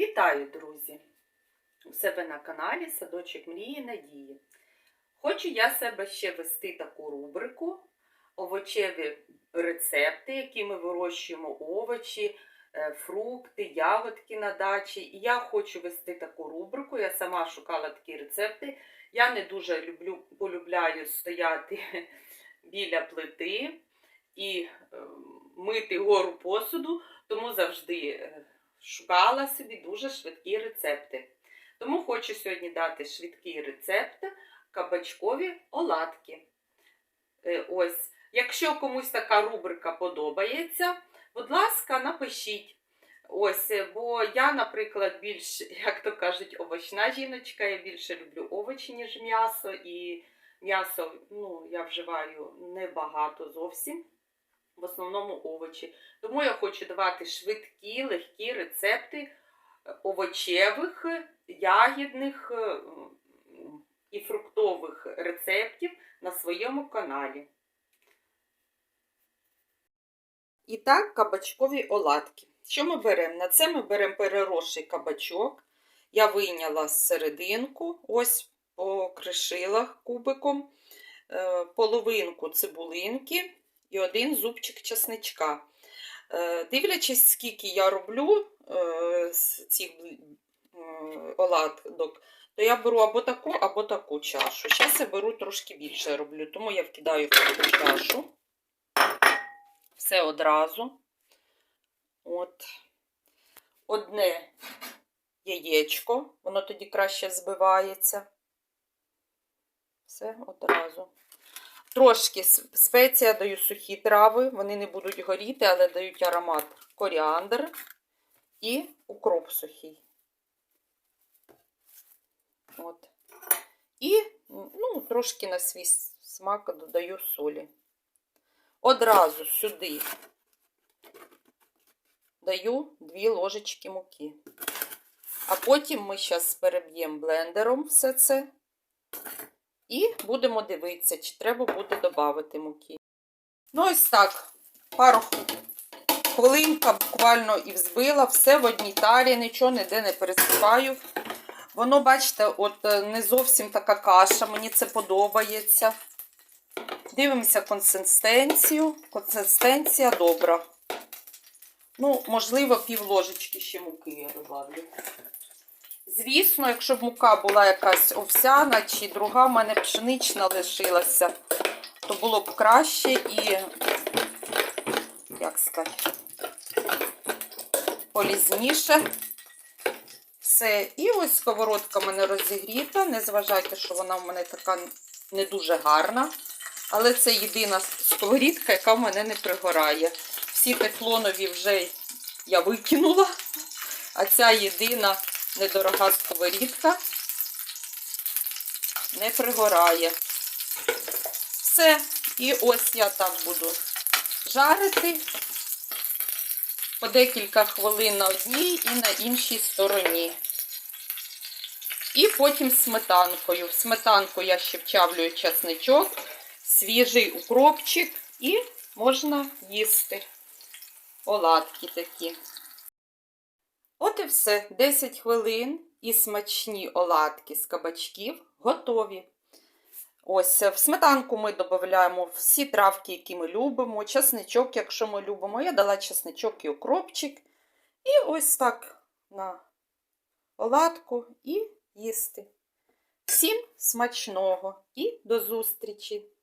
Вітаю, друзі! У себе на каналі Садочок Мрії Надії. Хочу я себе ще вести таку рубрику овочеві рецепти, які ми вирощуємо овочі, е, фрукти, ягодки на дачі. І я хочу вести таку рубрику. Я сама шукала такі рецепти. Я не дуже люблю, полюбляю стояти біля плити і е, мити гору посуду, тому завжди. Шукала собі дуже швидкі рецепти. Тому хочу сьогодні дати швидкий рецепт кабачкові оладки. Е, Ось, якщо комусь така рубрика подобається, будь ласка, напишіть. Ось, е, бо я, наприклад, більш, як то кажуть, овочна жіночка, я більше люблю овочі, ніж м'ясо, і м'ясо ну, я вживаю небагато зовсім в основному овочі. Тому я хочу давати швидкі, легкі рецепти е, овочевих, ягідних е, і фруктових рецептів на своєму каналі. І так, кабачкові оладки. Що ми беремо? На це ми беремо переросший кабачок. Я вийняла серединку, ось покришила кубиком, е, половинку цибулинки і один зубчик чесничка. Е, Дивлячись, скільки я роблю е, з цих е, оладок, то я беру або таку, або таку чашу. Зараз я беру трошки більше роблю, тому я вкидаю в таку чашу. Все одразу. От. Одне яєчко, воно тоді краще збивається. Все одразу. Трошки спеція даю сухі трави, вони не будуть горіти, але дають аромат коріандр і укроп сухий. От. І ну, трошки на свій смак додаю солі. Одразу сюди даю 2 ложечки муки. А потім ми зараз переб'ємо блендером все це. І будемо дивитися, чи треба буде додати муки. Ну, ось так. Пару хвилинка буквально і взбила. Все в одній тарі, нічого ніде не пересипаю. Воно, бачите, от не зовсім така каша, мені це подобається. Дивимося консистенцію. Консистенція добра. Ну, можливо, пів ложечки ще муки я добавлю. Звісно, якщо б мука була якась овсяна чи друга в мене пшенична лишилася, то було б краще і, як сказати, полізніше. Все. І ось сковородка в мене розігріта. Не зважайте, що вона в мене така не дуже гарна. Але це єдина сковорідка, яка в мене не пригорає. Всі тефлонові вже я викинула, а ця єдина недорога сковорідка не пригорає. Все. І ось я так буду жарити по декілька хвилин на одній і на іншій стороні. І потім сметанкою. В сметанку я ще вчавлюю чесничок, свіжий укропчик і можна їсти оладки такі. От і все. 10 хвилин і смачні оладки з кабачків готові. Ось в сметанку ми додаємо всі травки, які ми любимо, чесничок, якщо ми любимо. Я дала чесничок і укропчик. І ось так на оладку і їсти. Всім смачного і до зустрічі!